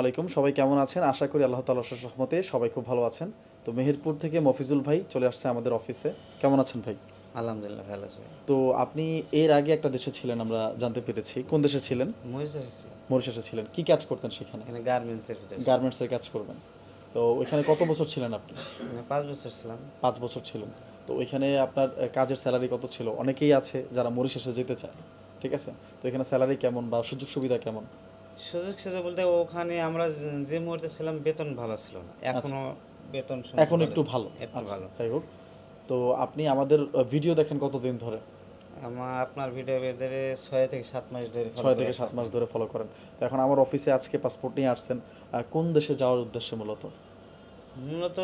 আলাইকুম সবাই কেমন আছেন? আশা করি আল্লাহ তালা রহমতে সবাই খুব ভালো আছেন। তো মেহেরপুর থেকে মফিজুল ভাই চলে আসছে আমাদের অফিসে। কেমন আছেন ভাই? আলহামদুলিল্লাহ ভালো আছে তো আপনি এর আগে একটা দেশে ছিলেন আমরা জানতে পেরেছি। কোন দেশে ছিলেন? মরিশাসে ছিলেন। কি কাজ করতেন সেখানে? গার্মেন্টসের গার্মেন্টসের কাজ করবেন। তো ওইখানে কত বছর ছিলেন আপনি? পাঁচ বছর ছিলাম। পাঁচ বছর ছিলেন। তো ওইখানে আপনার কাজের স্যালারি কত ছিল? অনেকেই আছে যারা মরিশাসে যেতে চায় ঠিক আছে? তো এখানে স্যালারি কেমন বা সুযোগ সুবিধা কেমন? সুযোগ সুযোগ বলতে ওখানে আমরা যে- মুহূর্তে ছিলাম বেতন ভালো ছিল না। এখনও বেতন এখন একটু ভালো। একটু আচ্ছা, ভালো। যাই হোক। তো আপনি আমাদের ভিডিও দেখেন কতদিন ধরে? আমার আপনার ভিডিও ধরে ছয় থেকে সাত মাস ধরে ছয় থেকে সাত মাস ধরে ফলো করেন। তো এখন আমার অফিসে আজকে পাসপোর্ট নিয়ে আসছেন। কোন দেশে যাওয়ার উদ্দেশ্যে মূলত? মূলত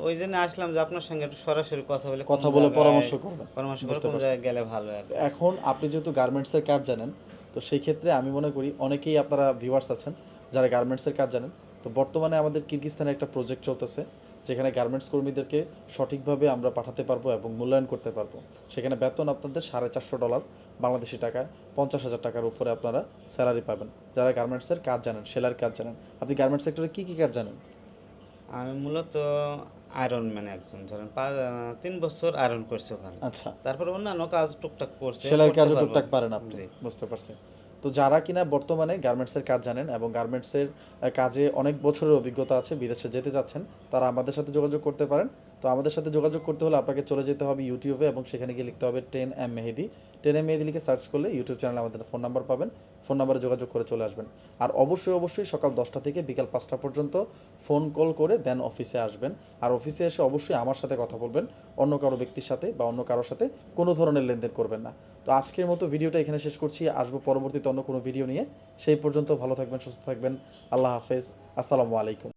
ওই জন্য আসলাম যে আপনার সঙ্গে একটু সরাসরি কথা বলে কথা বলে পরামর্শ করবেন। পরামর্শ করে বুঝতে কোন পারছি। জায়গায় গেলে ভালো এখন আপনি যেহেতু গার্মেন্টসের কাজ জানেন তো সেই ক্ষেত্রে আমি মনে করি অনেকেই আপনারা ভিউয়ার্স আছেন, যারা গার্মেন্টসের কাজ জানেন, তো বর্তমানে আমাদের কিরগিস্তানে একটা প্রজেক্ট চলতেছে, যেখানে গার্মেন্টস কর্মীদেরকে সঠিকভাবে আমরা পাঠাতে পারব এবং মূল্যায়ন করতে পারব। সেখানে বেতন আপনাদের সাড়ে চারশো ডলার বাংলাদেশি টাকায়, পঞ্চাশ হাজার টাকার উপরে আপনারা স্যালারি পাবেন। যারা গার্মেন্টসের কাজ জানেন সেলার কাজ জানেন, আপনি গার্মেন্টস সেক্টরে কী কী কাজ জানেন? আমি মূলত আয়রন ম্যান একজন। ধরেন তিন বছর আয়রন করছে ওখানে। আচ্ছা। তারপর অন্যান্য কাজ টুকটাক করছে সেলাই কাজও টুকটাক পারেন আপনি। বুঝতে পারছেন তো যারা কিনা বর্তমানে গার্মেন্টসের কাজ জানেন এবং গার্মেন্টসের কাজে অনেক বছরের অভিজ্ঞতা আছে বিদেশে যেতে চাচ্ছেন তারা আমাদের সাথে যোগাযোগ করতে পারেন। তো আমাদের সাথে যোগাযোগ করতে হলে আপনাকে চলে যেতে হবে ইউটিউবে এবং সেখানে গিয়ে লিখতে হবে ten M Mehedi. Ten M Mehedi লিখে সার্চ করলে ইউটিউব চ্যানেলে আমাদের ফোন নাম্বার পাবেন। ফোন নাম্বারে যোগাযোগ করে চলে আসবেন। আর অবশ্যই অবশ্যই সকাল দশটা থেকে বিকাল পাঁচটা পর্যন্ত ফোন কল করে দেন অফিসে আসবেন। আর অফিসে এসে অবশ্যই আমার সাথে কথা বলবেন। অন্য কারও ব্যক্তির সাথে বা অন্য কারোর সাথে কোনো ধরনের লেনদেন করবেন না। তো আজকের মতো ভিডিওটা এখানে শেষ করছি। আসব পরবর্তীতে অন্য কোনো ভিডিও নিয়ে। সেই পর্যন্ত ভালো থাকবেন, সুস্থ থাকবেন। আল্লাহ হাফেজ। আসসালামু আলাইকুম।